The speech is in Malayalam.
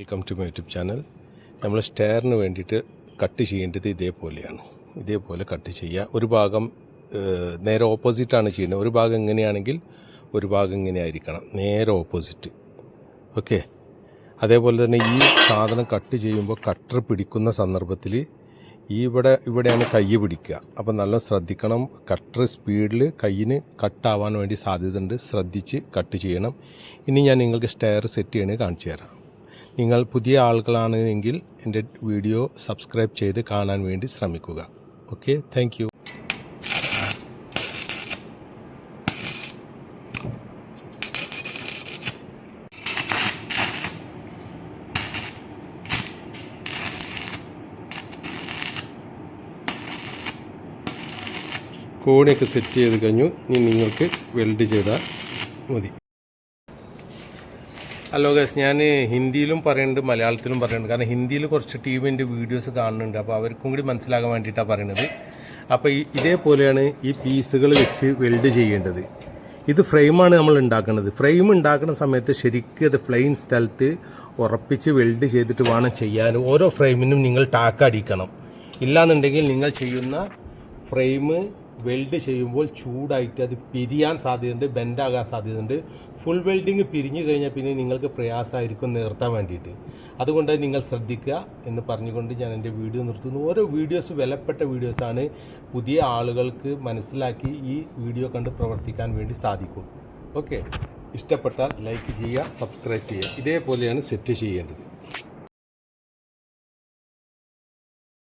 Welcome to my YouTube channel നമ്മൾ സ്റ്റെയറിന് വേണ്ടിയിട്ട് കട്ട് ചെയ്യേണ്ടത് ഇതേപോലെയാണ്. ഇതേപോലെ കട്ട് ചെയ്യുക ഒരു ഭാഗം നേരെ ഓപ്പോസിറ്റാണ് ചെയ്യുന്നത്. ഒരു ഭാഗം ഇങ്ങനെയാണെങ്കിൽ ഒരു ഭാഗം ഇങ്ങനെ ആയിരിക്കണം. നേരെ ഓപ്പോസിറ്റ് ഓക്കെ അതേപോലെ തന്നെ ഈ സാധനം കട്ട് ചെയ്യുമ്പോൾ കട്ടർ പിടിക്കുന്ന സന്ദർഭത്തിൽ ഈ ഇവിടെ ഇവിടെയാണ് കൈ പിടിക്കുക. അപ്പോൾ നല്ല ശ്രദ്ധിക്കണം. കട്ടർ സ്പീഡിൽ കയ്യിന് കട്ടാവാൻ വേണ്ടി സാധ്യതയുണ്ട്. ശ്രദ്ധിച്ച് കട്ട് ചെയ്യണം. ഇനി ഞാൻ നിങ്ങൾക്ക് സ്റ്റെയർ സെറ്റ് ചെയ്യണേ കാണിച്ചു തരാം. നിങ്ങൾ പുതിയ ആളുകളാണ് എങ്കിൽ എന്റെ വീഡിയോ സബ്സ്ക്രൈബ് ചെയ്ത് കാണാൻ വേണ്ടി ശ്രമിക്കുക. ഓക്കെ താങ്ക് കോണിയൊക്കെ സെറ്റ് ചെയ്ത് കഴിഞ്ഞു. ഇനി നിങ്ങൾക്ക് വെൽഡ് ചെയ്താൽ മതി. ഹലോ ഗസ് ഞാൻ ഹിന്ദിയിലും പറയുന്നുണ്ട് മലയാളത്തിലും പറയുന്നുണ്ട്. കാരണം ഹിന്ദിയിൽ കുറച്ച് ടീമിന്റെ വീഡിയോസ് കാണുന്നുണ്ട്. അപ്പോൾ അവർക്കും കൂടി മനസ്സിലാകാൻ വേണ്ടിയിട്ടാണ് പറയുന്നത്. അപ്പോൾ ഈ ഇതേപോലെയാണ് ഈ പീസുകൾ വെച്ച് വെൽഡ് ചെയ്യേണ്ടത്. ഇത് ഫ്രെയിമാണ് നമ്മൾ ഉണ്ടാക്കുന്നത്. ഫ്രെയിം ഉണ്ടാക്കുന്ന സമയത്ത് ശരിക്കും അത് ഫ്ലെയിൻ സ്ഥലത്ത് ഉറപ്പിച്ച് വെൽഡ് ചെയ്തിട്ട് വേണം ചെയ്യാൻ. ഓരോ ഫ്രെയിമിനും നിങ്ങൾ ടാക്ക് അടിക്കണം. ഇല്ലാന്നുണ്ടെങ്കിൽ നിങ്ങൾ ചെയ്യുന്ന ഫ്രെയിം വെൽഡ് ചെയ്യുമ്പോൾ ചൂടായിട്ട് അത് പിരിയാൻ സാധ്യതയുണ്ട് ബെൻഡാകാൻ സാധ്യതയുണ്ട്. ഫുൾ വെൽഡിങ് പിരിഞ്ഞു കഴിഞ്ഞാൽ പിന്നെ നിങ്ങൾക്ക് പ്രയാസമായിരിക്കും നിർത്താൻ വേണ്ടിയിട്ട്. അതുകൊണ്ട് നിങ്ങൾ ശ്രദ്ധിക്കുക എന്ന് പറഞ്ഞുകൊണ്ട് ഞാൻ എന്റെ വീഡിയോ നിർത്തുന്നു. ഓരോ വീഡിയോസ് വിലപ്പെട്ട വീഡിയോസാണ് പുതിയ ആളുകൾക്ക് മനസ്സിലാക്കി ഈ വീഡിയോ കണ്ട് പ്രവർത്തിക്കാൻ വേണ്ടി സാധിക്കും. ഓക്കെ. ഇഷ്ടപ്പെട്ടാൽ ലൈക്ക് ചെയ്യുക സബ്സ്ക്രൈബ് ചെയ്യുക. ഇതേപോലെയാണ് സെറ്റ് ചെയ്യേണ്ടത്.